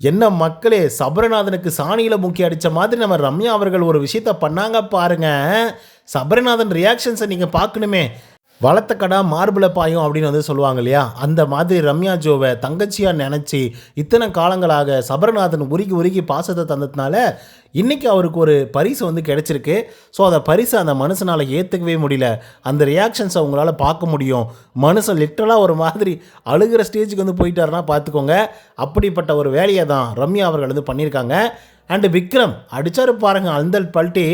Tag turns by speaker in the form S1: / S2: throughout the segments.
S1: என்ன மக்களே சபரநாதனுக்கு சாணியில் முக்கி அடித்த மாதிரி நம்ம ரம்யா அவர்கள் ஒரு விஷயத்த பண்ணாங்க பாருங்க. சபரநாதன் ரியாக்ஷன்ஸை நீங்கள் பார்க்கணுமே. வளர்த்த கடா மார்பிள பாயும் அப்படின்னு வந்து சொல்லுவாங்க இல்லையா? அந்த மாதிரி ரம்யா ஜோவை தங்கச்சியாக நினச்சி இத்தனை காலங்களாக சபரநாதன் உருகி உருகி பாசத்தை தந்ததுனால இன்றைக்கி அவருக்கு ஒரு பரிசு வந்து கிடச்சிருக்கு. ஸோ அந்த பரிசை அந்த மனுஷனால் ஏற்றுக்கவே முடியல. அந்த ரியாக்ஷன்ஸை அவங்களால பார்க்க முடியும். மனுஷன் லிட்டரலாக ஒரு மாதிரி அழுகிற ஸ்டேஜுக்கு வந்து போயிட்டாருன்னா பார்த்துக்கோங்க. அப்படிப்பட்ட ஒரு வேலையை தான் ரம்யா அவர்கள் வந்து பண்ணியிருக்காங்க. அண்டு விக்ரம் அடித்தார் பாருங்க அந்த பல்ட்டி.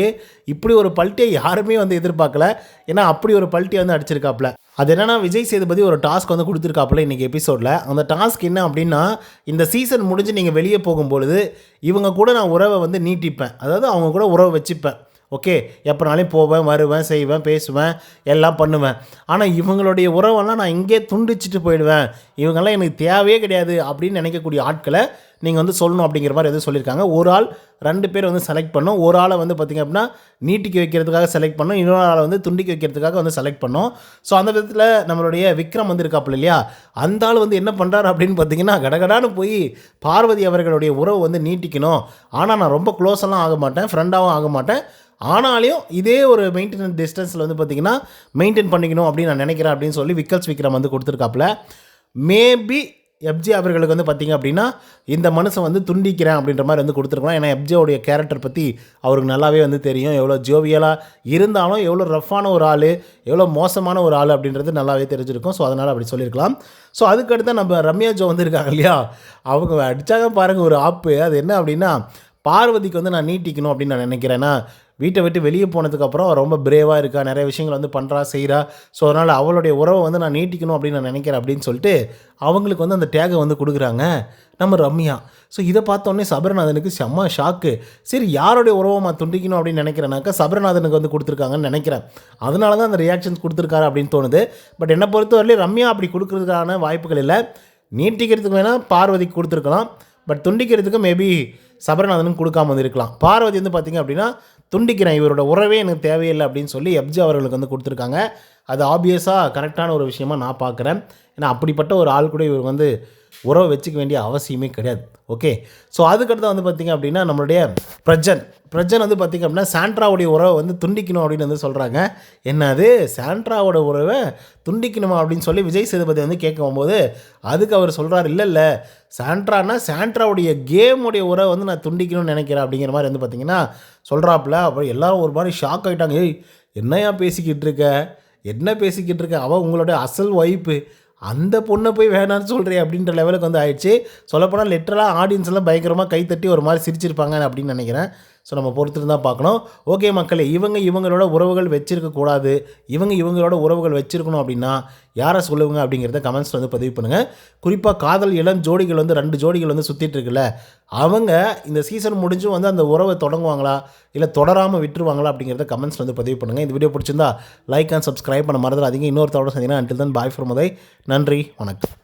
S1: இப்படி ஒரு பல்ட்டியை யாருமே வந்து எதிர்பார்க்கல. ஏன்னா அப்படி ஒரு பல்ட்டி வந்து அடிச்சிருக்காப்புல. அது என்னன்னா விஜய் சேதுபதி ஒரு டாஸ்க் வந்து கொடுத்துருக்காப்புல இன்றைக்கி எபிசோடில். அந்த டாஸ்க் என்ன அப்படின்னா இந்த சீசன் முடிஞ்சு நீங்கள் வெளியே போகும்பொழுது இவங்க கூட நான் உறவை வந்து நீட்டிப்பேன். அதாவது அவங்க கூட உறவை வச்சுப்பேன். ஓகே எப்போனாலையும் போவேன் வருவேன் செய்வேன் பேசுவேன் எல்லாம் பண்ணுவேன். ஆனால் இவங்களுடைய உறவெல்லாம் நான் இங்கே துண்டிச்சிட்டு போயிடுவேன். இவங்கெல்லாம் எனக்கு தேவையே கிடையாது அப்படின்னு நினைக்கக்கூடிய ஆட்களை நீங்கள் வந்து சொல்லணும் அப்படிங்கிற மாதிரி எதுவும் சொல்லியிருக்காங்க. ஒரு ஆள் ரெண்டு பேர் வந்து செலக்ட் பண்ணோம். ஒரு ஆளை வந்து பார்த்திங்க அப்படின்னா நீட்டிக்கு வைக்கிறதுக்காக செலக்ட் பண்ணோம். இன்னொரு ஆளை வந்து துண்டிக்கு வைக்கிறதுக்காக வந்து செலக்ட் பண்ணோம். ஸோ அந்த விதத்தில் நம்மளுடைய விக்ரம் வந்து இருக்காப்புல இல்லையா? அந்த ஆள் வந்து என்ன பண்ணுறாரு அப்படின்னு பார்த்தீங்கன்னா கடகடான்னு போய் பார்வதி அவர்களுடைய உறவு வந்து நீட்டிக்கணும். ஆனால் நான் ரொம்ப க்ளோஸெல்லாம் ஆக மாட்டேன். ஃப்ரெண்டாகவும் ஆக மாட்டேன். ஆனாலையும் இதே ஒரு மெயின்டெனன்ஸ் டிஸ்டன்ஸில் வந்து பார்த்திங்கன்னா மெயின்டைன் பண்ணிக்கணும் அப்படின்னு நான் நினைக்கிறேன் அப்படின்னு சொல்லி விக்கல்ஸ் விக்ரம் வந்து கொடுத்துருக்காப்புல. மேபி எப்ஜி அவர்களுக்கு வந்து பார்த்திங்க அப்படின்னா இந்த மனுஷன் வந்து துண்டிக்கிறேன் அப்படின்ற மாதிரி வந்து கொடுத்துருக்கலாம். ஏன்னா எப்ஜியோடைய கேரக்டர் பற்றி அவருக்கு நல்லாவே வந்து தெரியும். எவ்வளோ ஜோவியலாக இருந்தாலும் எவ்வளோ ரஃப்பான ஒரு ஆள் எவ்வளோ மோசமான ஒரு ஆள் அப்படின்றது நல்லாவே தெரிஞ்சிருக்கும். ஸோ அதனால் அப்படி சொல்லியிருக்கலாம். ஸோ அதுக்கடுத்து நம்ம ரம்யா ஜோ வந்திருக்காங்க இல்லையா? அவங்க அடித்தாங்க பாருங்கள் ஒரு ஆப்பு அது என்ன அப்படின்னா பார்வதிக்கு வந்து நான் நீட்டிக்கணும் அப்படின்னு நான் நினைக்கிறேன்னா வீட்டை விட்டு வெளியே போனதுக்கப்புறம் ரொம்ப பிரேவாக இருக்கா நிறைய விஷயங்கள் வந்து பண்ணுறா செய்கிறா ஸோ அதனால் அவளுடைய உறவை வந்து நான் நீட்டிக்கணும் அப்படின்னு நான் நினைக்கிறேன் அப்படின்னு சொல்லிட்டு அவங்களுக்கு வந்து அந்த டேகை வந்து கொடுக்குறாங்க நம்ம ரம்யா. ஸோ இதை பார்த்தோன்னே சபரநாதனுக்கு செம்ம ஷாக்கு சரி யாருடைய உறவை நான் துண்டிக்கணும் அப்படின்னு நினைக்கிறேனாக்கா சபரநாதனுக்கு வந்து கொடுத்துருக்காங்கன்னு நினைக்கிறேன். அதனால தான் அந்த ரியாக்ஷன்ஸ் கொடுத்துருக்காரு அப்படின்னு தோணுது. பட் என்னை பொறுத்தவரையிலும் ரம்யா அப்படி கொடுக்குறதுக்கான வாய்ப்புகள் இல்லை. நீட்டிக்கிறதுக்கு வேணால் பார்வதிக்கு கொடுத்துருக்கலாம். பட் துண்டிக்கிறதுக்கு மேபி சபரநாதனும் கொடுக்காம வந்து இருக்கலாம் பார்வதி வந்து பார்த்திங்க அப்படின்னா துண்டிக்கிறேன் இவரோட உறவே எனக்கு தேவையில்லை அப்படின்னு சொல்லி எப்ஜி அவர்களுக்கு வந்து கொடுத்துருக்காங்க. அது ஆப்வியஸாக கரெக்டான ஒரு விஷயமா நான் பார்க்குறேன். ஏன்னா அப்படிப்பட்ட ஒரு ஆள் கூட இவர் வந்து உறவை வச்சுக்க வேண்டிய அவசியமே கிடையாது. ஓகே ஸோ அதுக்கடுத்து வந்து பார்த்திங்க அப்படின்னா நம்மளுடைய பிரஜன். பிரஜன் வந்து பார்த்திங்க அப்படின்னா சாண்ட்ராவுடைய உறவை வந்து துண்டிக்கணும் அப்படின்னு வந்து சொல்கிறாங்க என்னது? சாண்ட்ராவோட உறவை துண்டிக்கணுமா அப்படின்னு சொல்லி விஜய் சேதுபதி வந்து கேட்கும் போது அதுக்கு அவர் சொல்கிறார் இல்லை இல்லை. சாண்ட்ரானா சாண்ட்ராவுடைய கேமுடைய உறவை வந்து நான் துண்டிக்கணும்னு நினைக்கிறேன் அப்படிங்கிற மாதிரி வந்து பார்த்திங்கன்னா சொல்கிறாப்புல அப்புறம் எல்லோரும் ஒரு மாதிரி ஷாக் ஆகிட்டாங்க ஏய் என்னையா பேசிக்கிட்டு இருக்க? என்ன பேசிக்கிட்டு இருக்க? அவள் உங்களுடைய அசல் ஒய்ஃபு அந்த பொண்ணை போய் வேணான்னு சொல்கிறேன் அப்படின்ற லெவலுக்கு வந்து ஆயிடுச்சு. சொல்லப்போனால் லிட்டரலாக ஆடியன்ஸ் எல்லாம் பயங்கரமாக கைத்தட்டி ஒரு மாதிரி சிரிச்சிருப்பாங்க அப்படின்னு நினைக்கிறேன். ஸோ நம்ம பொறுத்து தான் பார்க்கணும். ஓகே மக்களே இவங்க இவங்களோட உறவுகள் வச்சிருக்கக்கூடாது இவங்க இவங்களோட உறவுகள் வச்சிருக்கணும் அப்படின்னா யாரை சொல்லுவாங்க அப்படிங்கிறத கமெண்ட்ஸில் வந்து பதிவு பண்ணுங்கள் குறிப்பாக காதல் இளம் ஜோடிகள் வந்து ரெண்டு ஜோடிகள் வந்து சுற்றிட்டு இருக்குல்ல அவங்க இந்த சீசன் முடிஞ்சும் வந்து அந்த உறவை தொடங்குவாங்களா? இல்லை தொடராமல் விட்டுருவாங்களா அப்படிங்கிறத கமெண்ட்ஸ் வந்து பதிவு பண்ணுங்கள் இந்த வீடியோ பிடிச்சிருந்தா லைக் அண்ட் சப்ஸ்கிரைப் பண்ண மறந்துடாதீங்க. இன்னொருத்தோட சந்திங்கன்னா அன்டில் தான் பாய் ஃபார் முதை. நன்றி. வணக்கம்.